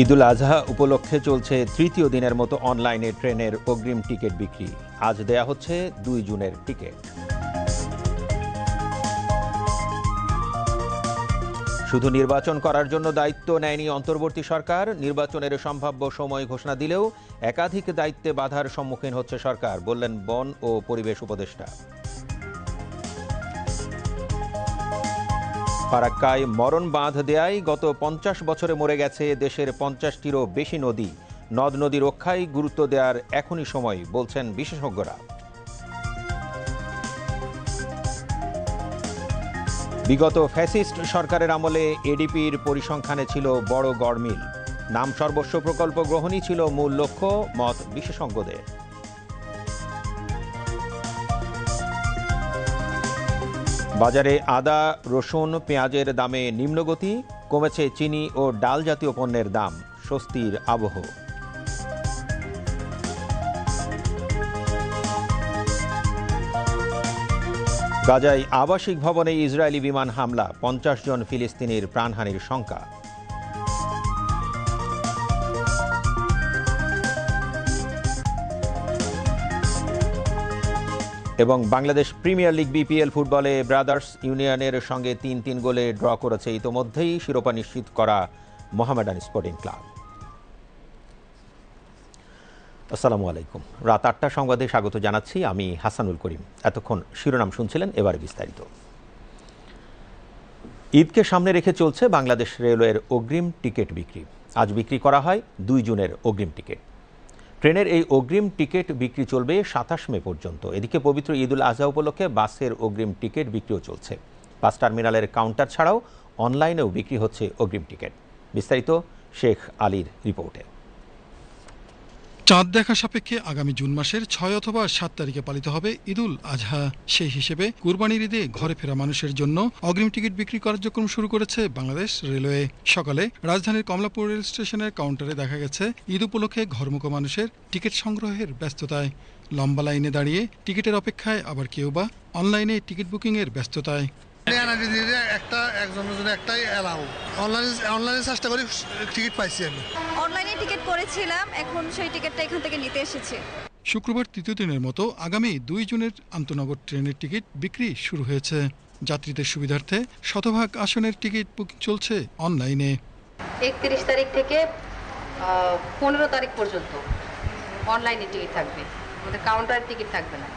ঈদুল আজহা উপলক্ষে চলছে তৃতীয় দিনের মতো অনলাইনে ট্রেনের অগ্রিম টিকিট বিক্রি। আজ দেয়া হচ্ছে দুই জুনের টিকিট। শুধু নির্বাচন করার জন্য দায়িত্ব নেয়নি অন্তর্বর্তী সরকার, নির্বাচনের সম্ভাব্য সময় ঘোষণা দিলেও একাধিক দায়িত্বে বাধার সম্মুখীন হচ্ছে সরকার, বললেন বন ও পরিবেশ উপদেষ্টা। ফারাক্কায় মরণ বাঁধ দেয়ায় গত পঞ্চাশ বছরে মরে গেছে দেশের পঞ্চাশটিরও বেশি নদী। নদ নদী রক্ষায় গুরুত্ব দেওয়ার এখনই সময়, বলছেন বিশেষজ্ঞরা। বিগত ফ্যাসিস্ট সরকারের আমলে এডিপির পরিসংখ্যানে ছিল বড় গড়মিল। নাম সর্বস্ব প্রকল্প গ্রহণই ছিল মূল লক্ষ্য, মত বিশেষজ্ঞদের। বাজারে আদা, রসুন, পেঁয়াজের দামে নিম্নগতি, কমেছে চিনি ও ডাল জাতীয় পণ্যের দাম, স্বস্তির আবহ। গাজায় আবাসিক ভবনে ইসরায়েলি বিমান হামলা, পঞ্চাশ জন ফিলিস্তিনির প্রাণহানির শঙ্কা। এবং বাংলাদেশ প্রিমিয়ার লিগ বিপিএল ফুটবলে ব্রাদার্স ইউনিয়নের সঙ্গে তিন তিন গোলে ড্র করেছে ইতোমধ্যেই শিরোপা নিশ্চিত করা মোহামেডান স্পোর্টিং ক্লাব। আসসালামু আলাইকুম। রাত আটটা সংবাদে স্বাগত জানাচ্ছি আমি হাসানুল করিম। এতক্ষণ শিরোনাম শুনছিলেন এবারে বিস্তারিত। ঈদকে সামনে রেখে চলছে বাংলাদেশ রেলওয়ের অগ্রিম টিকিট বিক্রি। আজ বিক্রি করা হয় দুই জুনের অগ্রিম টিকিট। ট্রেনের এই অগ্রিম টিকিট বিক্রি চলবে সাতাশ মে পর্যন্ত। এদিকে পবিত্র ঈদুল আজহা উপলক্ষে বাসের অগ্রিম টিকিট বিক্রিও চলছে। বাস টার্মিনালের কাউন্টার ছাড়াও অনলাইনেও বিক্রি হচ্ছে অগ্রিম টিকিট। বিস্তারিত শেখ আলীর রিপোর্টে। চাঁদ দেখা সাপেক্ষে আগামী জুন মাসের ছয় অথবা সাত তারিখে পালিত হবে ঈদুল আজহা। সেই হিসেবে কুরবানির ঈদে ঘরে ফেরা মানুষের জন্য অগ্রিম টিকিট বিক্রি কার্যক্রম শুরু করেছে বাংলাদেশ রেলওয়ে। সকালে রাজধানীর কমলাপুর রেল স্টেশনের কাউন্টারে দেখা গেছে ঈদ উপলক্ষে ঘরমুখো মানুষের টিকিট সংগ্রহের ব্যস্ততায়। লম্বা লাইনে দাঁড়িয়ে টিকিটের অপেক্ষায় আবার কেউ বা অনলাইনে টিকিট বুকিংয়ের ব্যস্ততায়। দিলে একটা একজনের জন্য একটাই অ্যালাউ অনলাইনে অনলাইনে চেষ্টা করি টিকিট পাইছি আমি। অনলাইনে টিকিট করেছিলাম এখন সেই টিকিটটা এখান থেকে নিতে এসেছি। শুক্রবার তৃতীয় দিনের মতো আগামী দুই জুনের আন্তনগর ট্রেনের টিকিট বিক্রি শুরু হয়েছে। যাত্রীদের সুবিধার্থে শতভাগ আসনের টিকিট বুকিং চলছে অনলাইনে। একত্রিশ তারিখ থেকে পনেরো তারিখ পর্যন্ত অনলাইনে টিকিট থাকবে। আমাদের কাউন্টার টিকিট থাকবে না।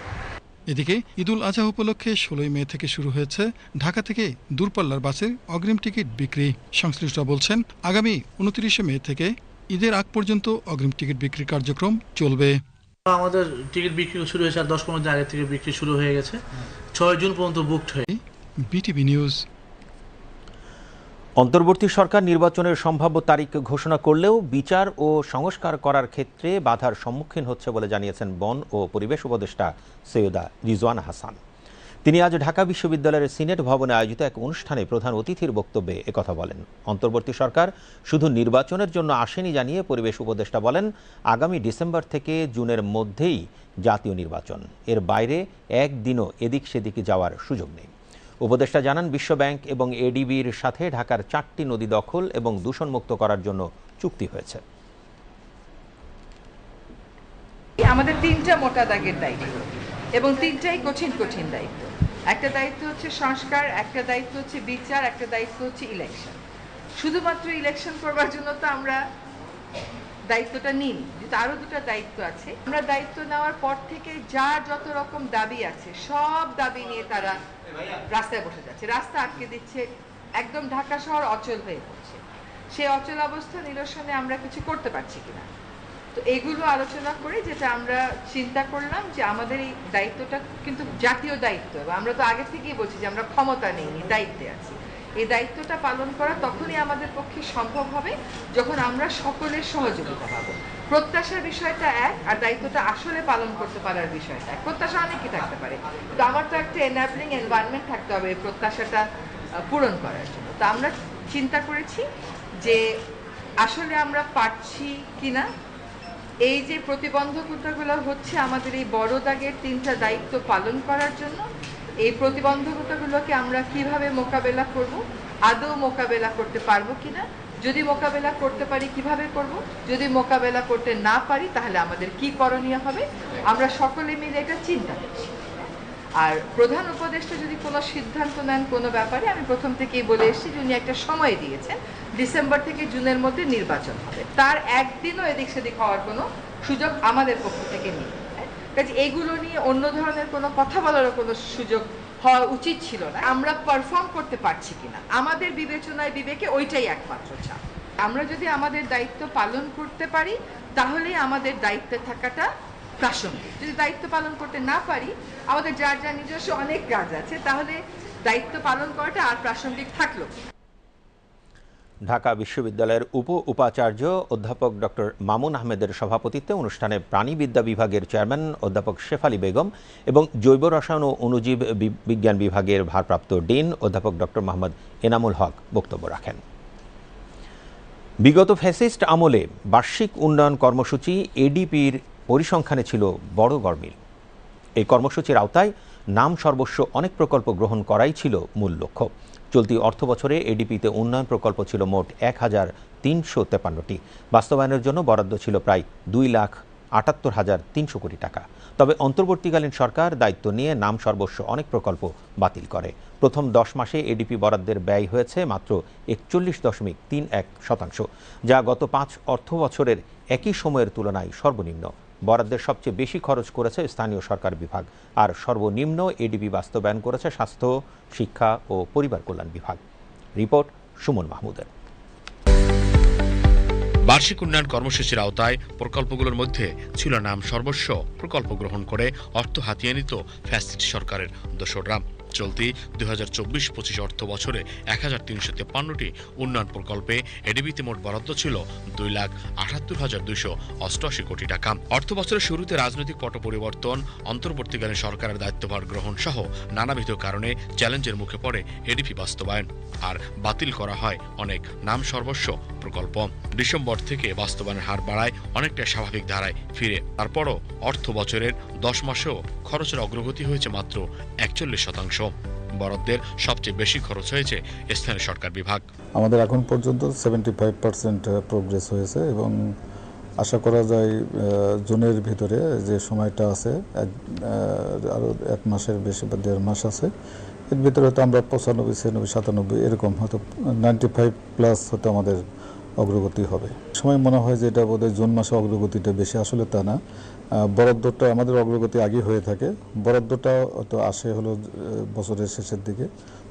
এদিকে ঈদুল আজহা উপলক্ষে ষোলোই মে থেকে শুরু হয়েছে ঢাকা থেকে দূরপাল্লার বাসের অগ্রিম টিকিট বিক্রি। সংশ্লিষ্টরা বলছেন আগামী উনত্রিশে মে থেকে ঈদের আগ পর্যন্ত অগ্রিম টিকিট বিক্রির কার্যক্রম চলবে। আমাদের টিকিট বিক্রি শুরু হয়েছে আর দশ পনেরো দিন আগে থেকে বিক্রি শুরু হয়ে গেছে। ছয় জুন পর্যন্ত বুকড হয়ে বিটিভি নিউজ অন্তর্বর্তী সরকার নির্বাচনের সম্ভাব্য তারিখ ঘোষণা করলেও বিচার ও সংস্কার করার ক্ষেত্রে বাধার সম্মুখীন হচ্ছে বলে জানিয়েছেন বন ও পরিবেশ উপদেষ্টা সৈয়দা রিজওয়ান হাসান। তিনি আজ ঢাকা বিশ্ববিদ্যালয়ের সিনেট ভবনে আয়োজিত এক অনুষ্ঠানে প্রধান অতিথির বক্তব্যে একথা বলেন। অন্তর্বর্তী সরকার শুধু নির্বাচনের জন্য আসেনি জানিয়ে পরিবেশ উপদেষ্টা বলেন, আগামী ডিসেম্বর থেকে জুনের মধ্যেই জাতীয় নির্বাচন। এর বাইরে একদিনও এদিক সেদিকে যাওয়ার সুযোগ নেই। উপদেষ্টা জানান, বিশ্বব্যাংক এবং এডিবির সাথে ঢাকার চারটি নদী দখল এবং দূষণমুক্ত করার জন্য চুক্তি হয়েছে। আমাদের তিনটা মোটা দাগের দায়িত্ব এবং তিনটাই কঠিন কঠিন দায়িত্ব। একটা দায়িত্ব হচ্ছে সংস্কার, একটা দায়িত্ব হচ্ছে বিচার, একটা দায়িত্ব হচ্ছে ইলেকশন শুধুমাত্র ইলেকশন করবার জন্য তো আমরা দায়িত্বটা নিন, যেহেতু আরও দুটো দায়িত্ব আছে। আমরা দায়িত্ব নেওয়ার পর থেকে যার যত রকম দাবি আছে, সব দাবি নিয়ে তারা রাস্তায় বসে যাচ্ছে। রাস্তা আটকে দিচ্ছে, একদম ঢাকা শহর অচল হয়ে পড়ছে। সেই অচল অবস্থা নিরসনে আমরা কিছু করতে পারছি কিনা? তো এগুলো আলোচনা করে যেটা আমরা চিন্তা করলাম যে আমাদের এই দায়িত্বটা কিন্তু জাতীয় দায়িত্ব আমরা তো আগে থেকেই বলছি যে আমরা ক্ষমতা নেইনি, দায়িত্বে আছি। এই দায়িত্বটা পালন করা তখনই আমাদের পক্ষে সম্ভব হবে যখন আমরা সকলের সহযোগিতা পাবো। প্রত্যাশার বিষয়টা এক, আর দায়িত্বটা আসলে পালন করতে পারার বিষয়টা এক। প্রত্যাশা অনেকই থাকতে পারে। তো আমার তো একটা এনাবলিং এনভায়রনমেন্ট থাকতে হবে এই প্রত্যাশাটা পূরণ করার জন্য। তো আমরা চিন্তা করেছি যে আসলে আমরা পারছি কিনা। এই যে প্রতিবন্ধকতাগুলো হচ্ছে আমাদের এই বড় দাগের তিনটা দায়িত্ব পালন করার জন্য। এই প্রতিবন্ধকতাগুলোকে আমরা কীভাবে মোকাবেলা করব? আদৌ মোকাবেলা করতে পারব কিনা? যদি মোকাবেলা করতে পারি, কীভাবে করব? যদি মোকাবেলা করতে না পারি, তাহলে আমাদের কি করণীয় হবে? আমরা সকলে মিলে এটা চিন্তা করছি। আর প্রধান উপদেষ্টা যদি কোনো সিদ্ধান্ত নেন কোনো ব্যাপারে, আমি প্রথম থেকেই বলে এসেছি উনি একটা সময় দিয়েছেন। ডিসেম্বর থেকে জুনের মধ্যে নির্বাচন হবে। তার একদিনও এদিক সেদিক হওয়ার কোনো সুযোগ আমাদের পক্ষ থেকে নেই? কাজে এগুলো নিয়ে অন্য ধরনের কোনো কথা বলারও কোনো সুযোগ হওয়া উচিত ছিল না। আমরা পারফর্ম করতে পারছি কিনা? আমাদের বিবেচনায় বিবেকে ওইটাই একমাত্র চাপ। আমরা যদি আমাদের দায়িত্ব পালন করতে পারি, তাহলেই আমাদের দায়িত্বে থাকাটা প্রাসঙ্গিক। যদি দায়িত্ব পালন করতে না পারি, আমাদের যার যার নিজস্ব অনেক কাজ আছে, তাহলে দায়িত্ব পালন করাটা আর প্রাসঙ্গিক থাকল? ঢাকা বিশ্ববিদ্যালয়ের উপ উপাচার্য অধ্যাপক ডক্টর মামুন আহমেদের সভাপতিত্বে অনুষ্ঠানে প্রাণীবিদ্যা বিভাগের চেয়ারম্যান অধ্যাপক শেফালি বেগম এবং জৈব রসায়ন ও অণুজীব বি- বিজ্ঞান বিভাগের ভারপ্রাপ্ত ডিন অধ্যাপক ডক্টর মোহাম্মদ এনামুল হক বক্তব্য রাখেন। বিগত ফ্যাসিস্ট আমলে বার্ষিক উন্নয়ন কর্মসূচি এডিপির পরিসংখ্যানে ছিল বড় গরমিল এই কর্মসূচির আওতায় নাম সর্বস্ব অনেক প্রকল্প গ্রহণ করাই ছিল মূল লক্ষ্য। চলতি অর্থ বছরে এডিপিতে উন্নয়ন প্রকল্প ছিল মোট এক হাজার তিনশো তেপান্নটি। বাস্তবায়নের জন্য বরাদ্দ ছিল প্রায় দুই লাখ আটাত্তর হাজার তিনশো কোটি টাকা। তবে অন্তর্বর্তীকালীন সরকার দায়িত্ব নিয়ে নাম সর্বস্ব অনেক প্রকল্প বাতিল করে। প্রথম দশ মাসে এডিপি বরাদ্দের ব্যয় হয়েছে মাত্র একচল্লিশ দশমিক তিন এক শতাংশ, যা গত পাঁচ অর্থ বছরের একই সময়ের তুলনায় সর্বনিম্ন। বরাদ্দের সবচেয়ে বেশি খরচ করেছে স্থানীয় সরকার বিভাগ। আর সর্বনিম্ন এডিবি বাস্তবায়ন করেছে স্বাস্থ্য, শিক্ষা ও পরিবার কল্যাণ বিভাগ। রিপোর্ট সুমন মাহমুদের। বার্ষিক উন্নয়ন কর্মসূচির আওতায় প্রকল্পগুলোর মধ্যে ছিল নাম সর্বস্ব প্রকল্প গ্রহণ করে অর্থ হাতিয়ে নিত ফ্যাসিস্ট সরকারের দোসররা। চলতি দুই হাজার চব্বিশ পঁচিশ অর্থ বছরে এক হাজার তিনশো তেপ্পান্নটি উন্নয়ন প্রকল্পে এডিবিতে মোট বরাদ্দ ছিল দুই লাখ আটাত্তর হাজার দুইশো অষ্টআশি কোটি টাকা। অর্থ বছরের শুরুতে রাজনৈতিক পট পরিবর্তন, অন্তর্বর্তীকালীন সরকারের দায়িত্বভার গ্রহণ সহ নানাবিধ কারণে চ্যালেঞ্জের মুখে পড়ে এডিপি বাস্তবায়ন। আর বাতিল করা হয় অনেক নাম সর্বস্ব প্রকল্প। ডিসেম্বর থেকে বাস্তবায়নের হার বাড়ায় অনেকটা স্বাভাবিক ধারায় ফিরে। তারপরও অর্থ বছরের দশ মাসেও খরচের অগ্রগতি হয়েছে মাত্র একচল্লিশ শতাংশ। বরাদ্দের সবচেয়ে বেশি খরচ হয়েছে স্থানীয় সরকার বিভাগ। আমাদের এখন পর্যন্ত সেভেন্টি ফাইভ পার্সেন্ট প্রোগ্রেস হয়েছে এবং আশা করা যায় জুনের ভিতরে যে সময়টা আছে এক আহ, আরও এক মাসের বেশি বা দেড় মাস আছে এর ভিতরে হয়তো আমরা পঁচানব্বই ছিয়ানব্বই সাতানব্বই এরকম হয়তো নাইনটি ফাইভ প্লাস হয়তো আমাদের অগ্রগতি হবে। সময় মনে হয় যে এটা বোধহয় জুন মাসে অগ্রগতিটা বেশি আসলে তা না। বরাদ্দটা আমাদের অগ্রগতি আগে হয়ে থাকে। বরাদ্দটা হয়তো আসে হলো বছরের শেষের দিকে,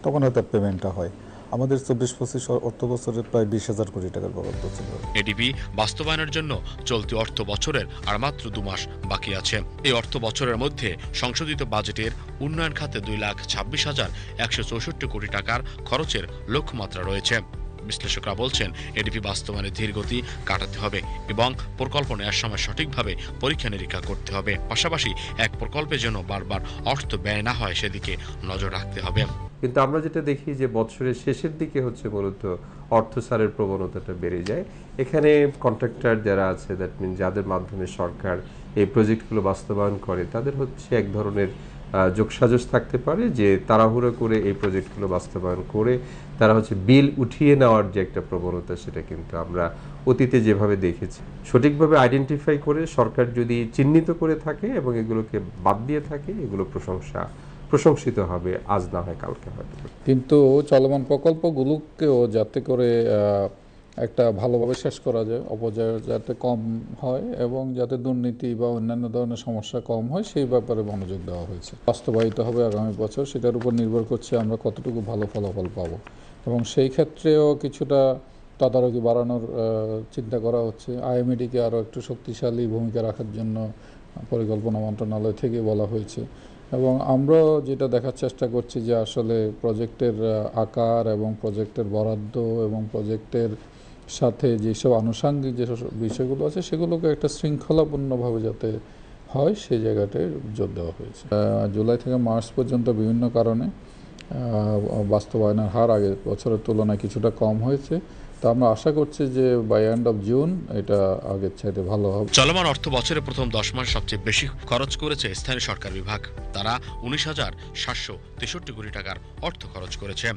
তখন হয়তো পেমেন্টটা হয়। আমাদের চব্বিশ পঁচিশ অর্থ বছরের প্রায় বিশ হাজার কোটি টাকার বরাদ্দ ছিল। এডিপি বাস্তবায়নের জন্য চলতি অর্থ বছরের আর মাত্র দু মাস বাকি আছে। এই অর্থ বছরের মধ্যে সংশোধিত বাজেটের উন্নয়ন খাতে দুই লাখ ছাব্বিশ হাজার একশো চৌষট্টি কোটি টাকার খরচের লক্ষ্যমাত্রা রয়েছে। বিশ্লেষকরা বলছেন, এডিপি বাস্তবায়নের ধীর গতি কাটাতে হবে এবং প্রকল্প নেওয়ার সময় সঠিকভাবে পরীক্ষা নিরীক্ষা করতে হবে। পাশাপাশি এক প্রকল্পের জন্য বারবার অর্থ ব্যয় না হয়, সেদিকে নজর রাখতে হবে। কিন্তু আমরা যেটা দেখি যে বছরের শেষের দিকে হচ্ছে মূলত অর্থ সারের প্রবণতাটা বেড়ে যায়। এখানে কন্ট্রাক্টর যারা আছে দ্যাট মিন যাদের মাধ্যমে সরকার এই প্রজেক্টগুলো বাস্তবায়ন করে, তাদের হচ্ছে এক ধরনের আহ, যোগসাজশ থাকতে পারে যে তাড়াহুড়ো করে এই প্রজেক্টগুলো বাস্তবায়ন করে তারা হচ্ছে বিল উঠিয়ে নেওয়ার যে একটা প্রবণতা সেটা কিন্তু আমরা অতীতে যেভাবে দেখেছি। সঠিকভাবে আইডেন্টিফাই করে সরকার যদি চিহ্নিত করে থাকে এবং এগুলোকে বাদ দিয়ে থাকে এগুলো প্রশংসা প্রশংসিত হবে আজ না হয় কালকে হয়তো। কিন্তু চলমান প্রকল্পগুলোকেও যাতে করে একটা ভালোভাবে শেষ করা যায়, অপচয় যাতে কম হয় এবং যাতে দুর্নীতি বা অন্যান্য ধরনের সমস্যা কম হয়, সেই ব্যাপারে মনোযোগ দেওয়া হয়েছে। বাস্তবায়িত হবে আগামী বছর, সেটার উপর নির্ভর করছে আমরা কতটুকু ভালো ফলাফল পাবো। এবং সেই ক্ষেত্রেও কিছুটা তদারকি বাড়ানোর চিন্তা করা হচ্ছে। আইএমএডিকে আরও একটু শক্তিশালী ভূমিকা রাখার জন্য পরিকল্পনা মন্ত্রণালয় থেকে বলা হয়েছে। এবং আমরাও যেটা দেখার চেষ্টা করছি যে আসলে প্রজেক্টের আকার এবং প্রজেক্টের বরাদ্দ এবং প্রজেক্টের সাথে যেসব আনুষাঙ্গিক যেসব বিষয়গুলো আছে, সেগুলোকে একটা শৃঙ্খলাপূর্ণভাবে যাতে হয় সেই জায়গাটায় জোর দেওয়া হয়েছে। জুলাই থেকে মার্চ পর্যন্ত বিভিন্ন কারণে বাস্তবায়নের হার আগের বছরের তুলনায় কিছুটা কম হয়েছে। তো আমরা আশা করছি যে বাই এন্ড অফ জুন এটা আগের চাইতে ভালো হবে। চলমান অর্থ বছরের প্রথম দশ মাস সবচেয়ে বেশি খরচ করেছে স্থানীয় সরকার বিভাগ। তারা উনিশ হাজার সাতশো তেষট্টি কোটি টাকার অর্থ খরচ করেছে।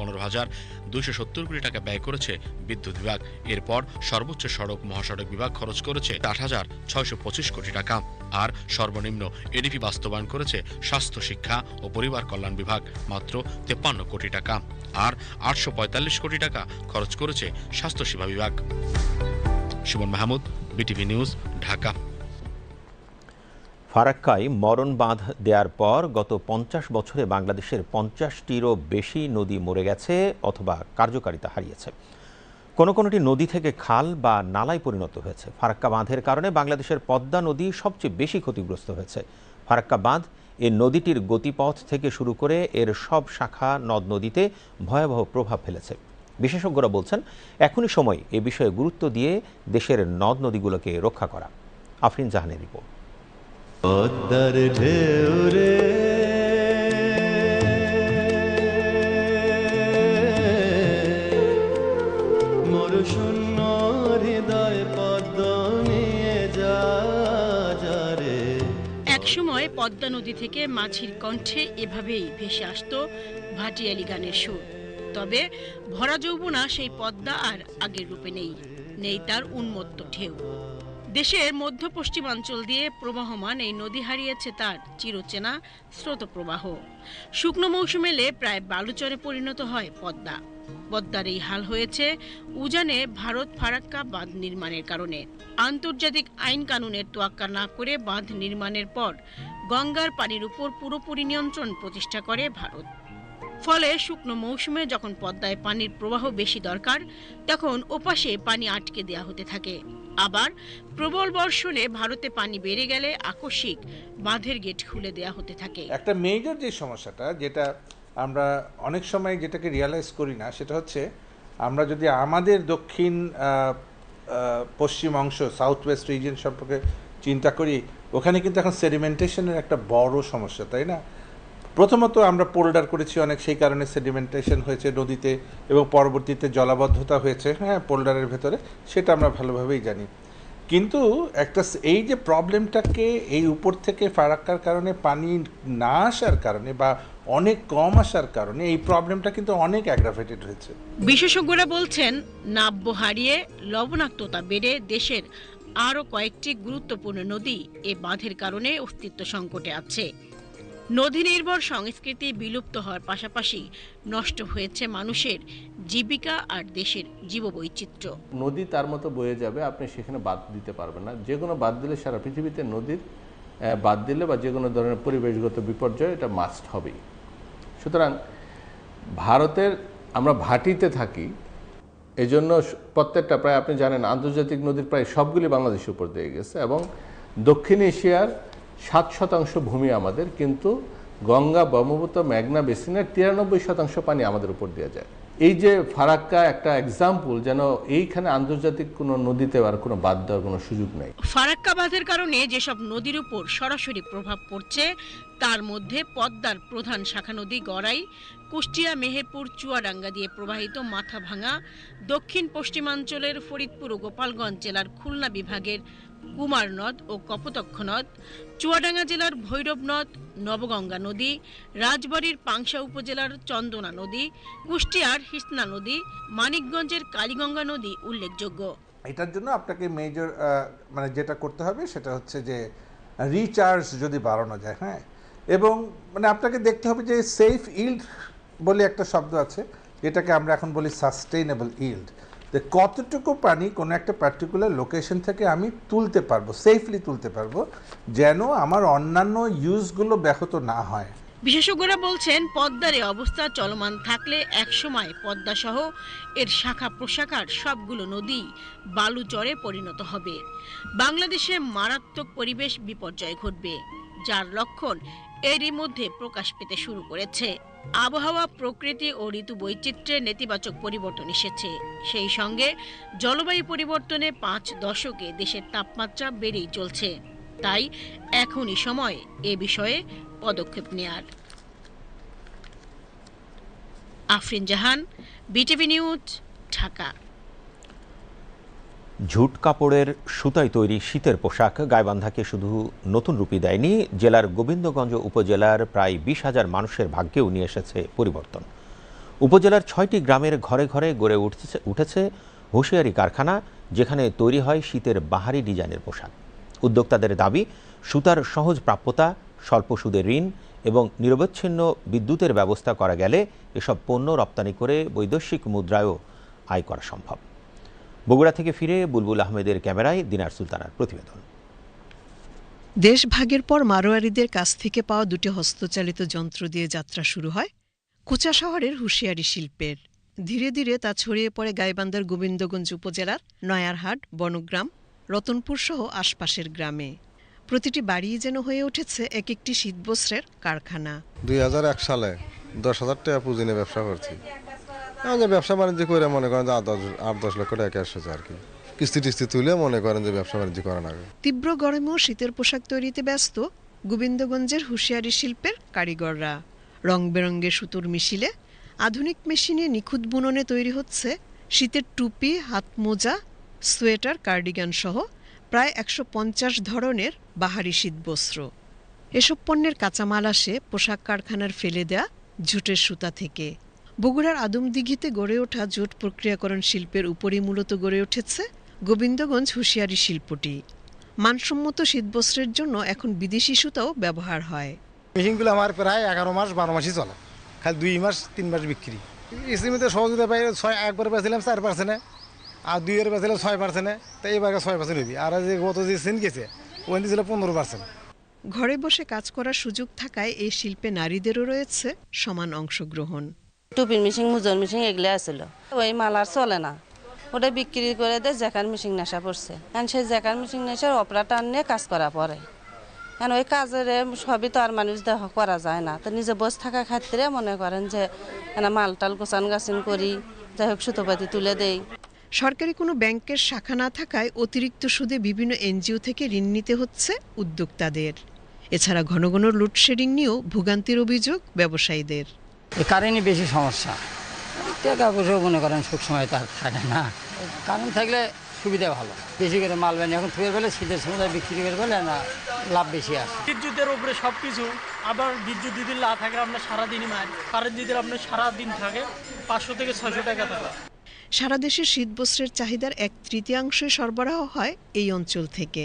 পনেরো হাজার দুইশো সত্তর কোটি টাকা ব্যয় করেছে বিদ্যুৎ বিভাগ। এরপর সর্বোচ্চ সড়ক মহাসড়ক বিভাগ খরচ করেছে আট হাজার ছয়শো পঁচিশ কোটি টাকা। আর সর্বনিম্ন এডিপি বাস্তবায়ন করেছে স্বাস্থ্য, শিক্ষা ও পরিবার কল্যাণ বিভাগ, মাত্র তেপ্পান্ন কোটি টাকা। আর আটশো পঁয়তাল্লিশ কোটি টাকা খরচ করেছে স্বাস্থ্যসেবা বিভাগ। Suman Mahmud, BTV news, Dhaka. ফারাক্কায় মরণ বাঁধ দেওয়ার পর গত পঞ্চাশ বছরে বাংলাদেশের পঞ্চাশটিরও বেশি নদী মরে গেছে অথবা কার্যকারিতা হারিয়েছে। কোনো কোনোটি নদী থেকে খাল বা নালায় পরিণত হয়েছে। ফারাক্কা বাঁধের কারণে বাংলাদেশের পদ্মা নদী সবচেয়ে বেশি ক্ষতিগ্রস্ত হয়েছে। ফারাক্কা বাঁধ এই নদীটির গতিপথ থেকে শুরু করে এর সব শাখা নদ নদীতে ভয়াবহ প্রভাব ফেলেছে। বিশেষজ্ঞরা বলছেন, এখনই সময় এ বিষয়ে গুরুত্ব দিয়ে দেশের নদ নদীগুলোকে রক্ষা করা। আফরিন জাহানের রিপোর্ট। পদ্মার ঢেউ রে। মোর শূন্য হৃদয় পদ্ম নিয়ে যা রে। একসময় পদ্মা নদী থেকে মাঝির কণ্ঠে এভাবেই ভেসে আসতো ভাটিয়ালি গানের সুর। তবে ভরা যৌবনা সেই পদ্মা আর আগের রূপে নেই নেই তার উন্মত্ত ঢেউ। দেশের মধ্য পশ্চিমাঞ্চল দিয়ে প্রবাহমান এই নদী হারিয়েছে তার চিরচেনা স্রোত প্রবাহ শুকনো মৌসুম এলে প্রায় বালুচরে পরিণত হয় পদ্মা। পদ্মার এই হাল হয়েছে উজানে ভারত ফারাক্কা বাঁধ নির্মাণের কারণে। আন্তর্জাতিক আইন কানুনের তোয়াক্কা না করে বাঁধ নির্মাণের পর গঙ্গার পানির উপর পুরোপুরি নিয়ন্ত্রণ প্রতিষ্ঠা করে ভারত। ফলে শুকনো মৌসুমে যখন পদ্মায় পানির প্রবাহ বেশি দরকার, তখন ওপাশে পানি আটকে দেয়া হতে থাকে। আবার প্রবল বর্ষণে ভারতে পানি বেড়ে গেলে আকস্মিক বাঁধের গেট খুলে দেয়া হতে থাকে। একটা মেজর যে সমস্যাটা, যেটা আমরা অনেক সময় যেটাকে রিয়ালাইজ করি না, সেটা হচ্ছে আমরা যদি আমাদের দক্ষিণ পশ্চিম অংশ সাউথ ওয়েস্ট রিজিয়ন সম্পর্কে চিন্তা করি, ওখানে কিন্তু এখন সেডিমেন্টেশনের একটা বড় সমস্যা, তাই না? প্রথমত আমরা পোল্ডার করেছি অনেক, সেই কারণে সেডিমেন্টেশন হয়েছে নদীতে এবং পরবর্তীতে জলাবদ্ধতা হয়েছে হ্যাঁ পোল্ডারের ভেতরে, সেটা আমরা ভালোভাবেই জানি। কিন্তু একটা এই যে প্রবলেমটাকে এই উপর থেকে ফারাক্কার কারণে, পানি না আসার কারণে বা অনেক কম আসার কারণে, এই প্রবলেমটা কিন্তু অনেক অ্যাগ্রাভেটেড হয়েছে। বিশেষজ্ঞরা বলছেন, নাব্য হারিয়ে লবণাক্ততা বেড়ে দেশের আরও কয়েকটি গুরুত্বপূর্ণ নদী এ বাঁধের কারণে অস্তিত্ব সংকটে আছে। নদী নির্ভর সংস্কৃতি বিলুপ্ত হওয়ার পাশাপাশি নষ্ট হয়েছে মানুষের জীবিকা আর দেশের জীববৈচিত্র্য। নদী তার মতো বয়ে যাবে, আপনি সেখানে বাদ দিতে পারবেন না। যে কোনো বাদ দিলে সারা পৃথিবীতে নদীর বাদ দিলে বা যে কোনো ধরনের পরিবেশগত বিপর্যয় এটা মাস্ট হবেই। সুতরাং ভারতের আমরা ভাটিতে থাকি এই জন্য প্রত্যেকটা প্রায় আপনি জানেন আন্তর্জাতিক নদীর প্রায় সবগুলি বাংলাদেশের উপর দিয়ে গেছে এবং দক্ষিণ এশিয়ার সাত শতাংশ ভূমি আমাদের, কিন্তু গঙ্গা, ব্রহ্মপুত্র, মেঘনা বেসিনের তিরানব্বই শতাংশ পানি আমাদের উপর দেওয়া যায়। এই যে ফারাক্কা একটা এক্সাম্পল যেন এইখানে আন্তর্জাতিক কোনো নদীতে আর কোনো বাদ দেওয়ার কোনো সুযোগ নেই। ফারাক্কা বাঁধের কারণে যেসব নদীর উপর সরাসরি প্রভাব পড়ছে, তার মধ্যে পদ্মার প্রধান শাখা নদী গড়াই, কুষ্টিয়া, মেহেরপুর, চুয়াডাঙ্গা দিয়ে প্রবাহিত মাথাভাঙা দক্ষিণ পশ্চিমাঞ্চলের ফরিদপুর ও গোপালগঞ্জ জেলার খুলনা বিভাগের কুমার নদ ও কপোতক্ষ নদ চুয়াডাঙ্গা জেলার ভৈরব নদ নবগঙ্গা নদী, রাজবাড়ির পাংশা উপজেলার চন্দনা নদী, কুষ্টিয়ার হিসনা নদী, মানিকগঞ্জের কালীগঙ্গা নদী উল্লেখযোগ্য। এটার জন্য আপনাকে মেজর মানে যেটা করতে হবে সেটা হচ্ছে যে রিচার্জ যদি বাড়ানো যায় হ্যাঁ? এবং মানে আপনাকে দেখতে হবে যে সেফ ইল্ড বলে একটা শব্দ আছে, যেটাকে আমরা এখন বলি সাস্টেইনেবল ইল্ড যে কতটুকু পানি কোনো একটা পার্টিকুলার লোকেশন থেকে আমি তুলতে পারব সেফলি তুলতে পারব, যেন আমার অন্যান্য ইউজগুলো ব্যাহত না হয়। বিশেষজ্ঞরা বলছেন, পদ্মারে অবস্থা চলমান থাকলে একসময় পদ্মা সহ এর শাখা প্রশাখার সবগুলো নদী বালুচরে পরিণত হবে। বাংলাদেশে মারাত্মক পরিবেশ বিপর্যয় ঘটবে, যার লক্ষণ এরই মধ্যে প্রকাশ পেতে শুরু করেছে। আবহাওয়া, প্রকৃতি ও ঋতু বৈচিত্র্যে নেতিবাচক পরিবর্তন এসেছে। সেই সঙ্গে জলবায়ু পরিবর্তনে পাঁচ দশকে দেশের তাপমাত্রা বেড়েই চলছে। তাই এখনই সময় এ বিষয়ে পদক্ষেপ নেয়ার। Afrin Jahan, BTV news, Dhaka. ঝুট কাপড়ের সুতায় তৈরি শীতের পোশাক গাইবান্ধাকে শুধু নতুন রূপই দেয়নি, জেলার গোবিন্দগঞ্জ উপজেলার প্রায় বিশ হাজার মানুষের ভাগ্যেও নিয়ে এসেছে পরিবর্তন। উপজেলার ছয়টি গ্রামের ঘরে ঘরে গড়ে উঠেছে উঠেছে হুঁশিয়ারি কারখানা, যেখানে তৈরি হয় শীতের বাহারি ডিজাইনের পোশাক। উদ্যোক্তাদের দাবি, সুতার সহজ প্রাপ্যতা, স্বল্প সুদের ঋণ এবং নিরবচ্ছিন্ন বিদ্যুতের ব্যবস্থা করা গেলে এসব পণ্য রপ্তানি করে বৈদেশিক মুদ্রায়ও আয় করা সম্ভব। বগুড়া থেকে ফিরে বুলবুল আহমেদের ক্যামেরায় দিনার সুলতানার প্রতিবেদন। দেশভাগের পর মারোয়ারিদের কাছ থেকে পাওয়া দুটি হস্তচালিত যন্ত্র দিয়ে যাত্রা শুরু হয় কুচা শহরের হুঁশিয়ারি শিল্পের। ধীরে ধীরে তা ছড়িয়ে পড়ে গাইবান্ধার গোবিন্দগঞ্জ উপজেলার নয়ারহাট বনগ্রাম রতনপুর সহ আশপাশের গ্রামে। প্রতিটি বাড়িই যেন হয়ে উঠেছে এক একটি শীতবস্ত্রের কারখানা। দুই হাজার এক সালে দশ হাজার টাকা পুঁজি নিয়ে ব্যবসা করছি। ব্যবসা বাণিজ্য করে মনে করেন যে আট দশ লক্ষ টাকা এসেছে আর কি। কিস্তি টিস্তি তুলে মনে করেন যে ব্যবসা বাণিজ্য করেন আগে। তীব্র গরমেও শীতের পোশাক তৈরিতে ব্যস্ত গোবিন্দগঞ্জের হুঁশিয়ারি শিল্পের কারিগররা। রং বেরঙ্গের সুতোর মিশিলে আধুনিক মেশিনে নিখুঁত বুননে তৈরি হচ্ছে শীতের টুপি, হাত মোজা, সোয়েটার, কার্ডিগান সহ প্রায় একশো পঞ্চাশ ধরনের বাহারি শীতবস্ত্র। এসব পণ্যের কাঁচামাল আসে পোশাক কারখানার ফেলে দেয়া জুটের সুতা থেকে। বগুড়ার আদমদিঘিতে গড়ে ওঠা জুট প্রক্রিয়াকরণ শিল্পের উপরই মূলত গড়ে উঠেছে গোবিন্দগঞ্জ হুঁশিয়ারি শিল্পটি। মানসম্মত শীতবস্ত্রের জন্য এখন বিদেশি সুতাও ব্যবহার হয়। মেশিনগুলো আমার প্রায় এগারো মাস বারো মাসই চলে। খালি দুই মাস তিন মাস বিক্রি। ইসলিমিতে সহযোগিতা পাই ছয় একবার বেছিলাম চার পার্সেন্টে। আর দুইয়ের বেছিলাম ছয় পার্সেন্টে। তো এইবার ছয় পার্সেন্ট হবি আর যে গত যে সিন গেছে ওই ছিল পনেরো পার্সেন্ট। ঘরে বসে কাজ করার সুযোগ থাকায় এই শিল্পে নারীদেরও রয়েছে সমান অংশগ্রহণ। টুপির মিশিং মুজর মিশিং এগুলো আসলো। ওই মাল আর চলে না। ওটা বিক্রি করে দেয়, জ্যাকার মিশিং নেশা পড়ছে কারণ সেই জ্যাকার মিশিং নেশার অপারেটার নিয়ে কাজ করা পরে। কারণ ওই কাজের সবই তো আর মানুষ দেহ করা যায় না। তো নিজে বস থাকা ক্ষেত্রে মনে করেন যে মাল টাল গোছান গাছিন করি, যাই হোক সুতোপাতি তুলে দেই। সরকারি কোনো ব্যাংকের শাখা না থাকায় অতিরিক্ত সুদে বিভিন্ন এনজিও থেকে ঋণ নিতে হচ্ছে উদ্যোক্তাদের। এছাড়া ঘন ঘন লোডশেডিং নিয়েও ভোগান্তির অভিযোগ ব্যবসায়ীদের। কারেন্টই বেশি সমস্যা। টাকা পয়সা মনে করেন সব সময় তো আর থাকে না। কারেন্ট থাকলে সুবিধা ভালো। বেশি করে মাল বানি এখন থুয়ে ফেলে শীতের সময় বিক্রি করে ফেলে না লাভ বেশি আসে বিদ্যুতের উপরে সব কিছু আবার বিদ্যুৎ যদি না থাকে আপনার সারাদিনই মার কারেন্ট যদি আপনার সারাদিন থাকে পাঁচশো থেকে ছয়শো টাকা থাকে সারা দেশের শীতবস্ত্রের চাহিদার এক তৃতীয়াংশই সরবরাহ হয় এই অঞ্চল থেকে।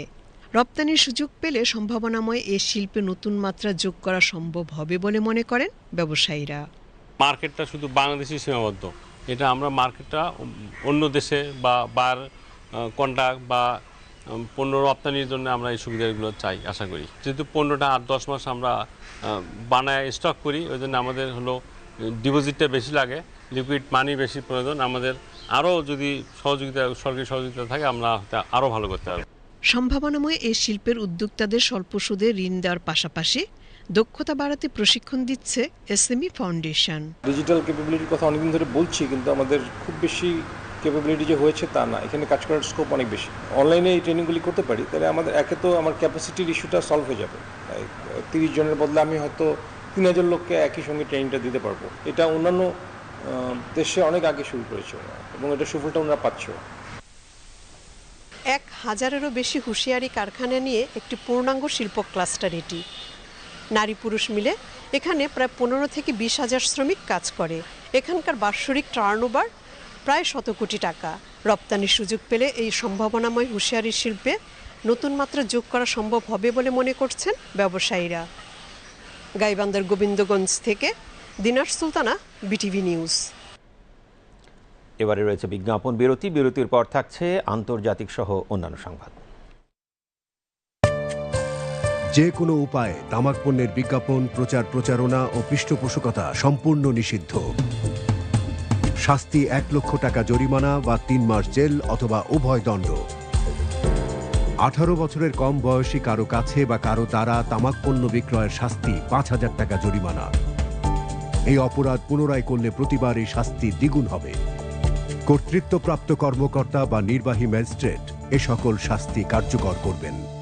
রপ্তানির সুযোগ পেলে সম্ভাবনাময় এ শিল্পে নতুন মাত্রা যোগ করা সম্ভব হবে বলে মনে করেন ব্যবসায়ীরা। মার্কেটটা শুধু বাংলাদেশে সীমাবদ্ধ। এটা আমরা মার্কেটটা অন্য দেশে বা বার কন্ট্রাক্ট বা পণ্য রপ্তানির জন্য আমরা এই সুবিধাগুলো চাই, আশা করি। যেহেতু পণ্যটা আট, দশ মাস আমরা বানায় স্টক করি, ওই জন্য আমাদের হলো ডিপোজিটটা বেশি লাগে লিকুইড মানি বেশি প্রয়োজন। আমাদের আরও যদি সহযোগিতা, সরকারি সহযোগিতা থাকে, আমরা আরও ভালো করতে পারব। সম্ভাবনাময় এই শিল্পের উদ্যোক্তাদের স্বল্প সুদে ঋণ দেওয়ার পাশাপাশি দক্ষতা বাড়াতে প্রশিক্ষণ দিচ্ছে এসএমই ফাউন্ডেশন। ডিজিটাল ক্যাপাবিলিটির কথা অনেকদিন ধরে বলছি, কিন্তু আমাদের খুব বেশি ক্যাপাবিলিটি যে হয়েছে তা না। এখানে কাজ করার স্কোপ অনেক বেশি। অনলাইনে এই ট্রেনিংগুলি করতে পারি, তাহলে আমাদের একে তো আমার ক্যাপাসিটির ইস্যুটা সলভ হয়ে যাবে। তিরিশ জনের বদলে আমি হয়তো তিন হাজার লোককে একই সঙ্গে ট্রেনিংটা দিতে পারব। এটা অন্যান্য দেশে অনেক আগে শুরু করেছে এবং এটা সুফলটা ওনারা পাচ্ছে। এক হাজারেরও বেশি হুঁশিয়ারি কারখানা নিয়ে একটি পূর্ণাঙ্গ শিল্প ক্লাস্টার এটি। নারী পুরুষ মিলে এখানে প্রায় পনেরো থেকে বিশ হাজার শ্রমিক কাজ করে। এখানকার বাৎসরিক টার্নওভার প্রায় শত কোটি টাকা। রপ্তানির সুযোগ পেলে এই সম্ভাবনাময় হুঁশিয়ারি শিল্পে নতুন মাত্রা যোগ করা সম্ভব হবে বলে মনে করছেন ব্যবসায়ীরা। গাইবান্ধার গোবিন্দগঞ্জ থেকে দিনার সুলতানা, বিটিভি নিউজ। এবারে রয়েছে বিজ্ঞাপন বিরতি। বিরতির পর থাকছে আন্তর্জাতিক সহ অন্যান্য সংবাদ। যে কোনো উপায়ে তামাক পণ্যের বিজ্ঞাপন, প্রচার প্রচারণা ও পৃষ্ঠপোষকতা সম্পূর্ণ নিষিদ্ধ। শাস্তি এক লক্ষ টাকা জরিমানা বা তিন মাস জেল অথবা উভয় দণ্ড। আঠারো বছরের কম বয়সী কারও কাছে বা কারও দ্বারা তামাক পণ্য বিক্রয়ের শাস্তি পাঁচ হাজার টাকা জরিমানা। এই অপরাধ পুনরায় করলে প্রতিবার এই শাস্তি দ্বিগুণ হবে। কর্তৃত্বপ্রাপ্ত কর্মকর্তা বা নির্বাহী ম্যাজিস্ট্রেট এ সকল শাস্তি কার্যকর করবেন।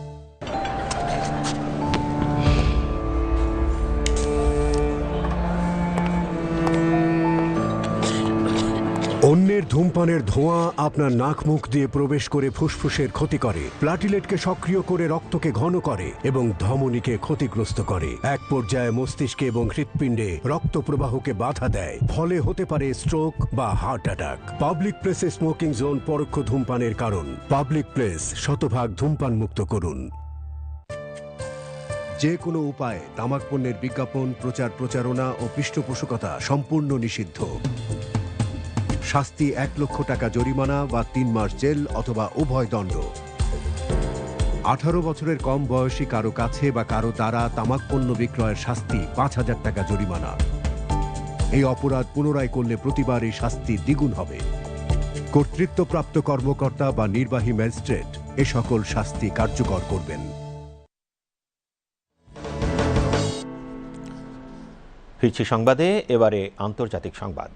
অন্যের ধূমপানের ধোঁয়া আপনার নাক মুখ দিয়ে প্রবেশ করে ফুসফুসের ক্ষতি করে। প্লাটিলেটকে সক্রিয় করে রক্তকে ঘন করে এবং ধমনীকে ক্ষতিগ্রস্ত করে। এক পর্যায়ে মস্তিষ্কে এবং হৃৎপিণ্ডে রক্ত প্রবাহকে বাধা দেয়। ফলে হতে পারে স্ট্রোক বা হার্ট অ্যাটাক। পাবলিক প্লেসে স্মোকিং জোন পরোক্ষ ধূমপানের কারণ। পাবলিক প্লেস শতভাগ ধূমপান মুক্ত করুন। যে কোনো উপায়ে তামাক পণ্যের বিজ্ঞাপন, প্রচার প্রচারণা ও পৃষ্ঠপোষকতা সম্পূর্ণ নিষিদ্ধ। শাস্তি এক লক্ষ টাকা জরিমানা বা তিন মাস জেল অথবা উভয় দণ্ড। আঠারো বছরের কম বয়সী কারও কাছে বা কারও দ্বারা তামাক পণ্য বিক্রয়ের শাস্তি পাঁচ হাজার টাকা জরিমানা। এই অপরাধ পুনরায় করলে প্রতিবার এই শাস্তি দ্বিগুণ হবে। কর্তৃত্বপ্রাপ্ত কর্মকর্তা বা নির্বাহী ম্যাজিস্ট্রেট এ সকল শাস্তি কার্যকর করবেন। ফিরছি সংবাদে, এবারে আন্তর্জাতিক সংবাদ।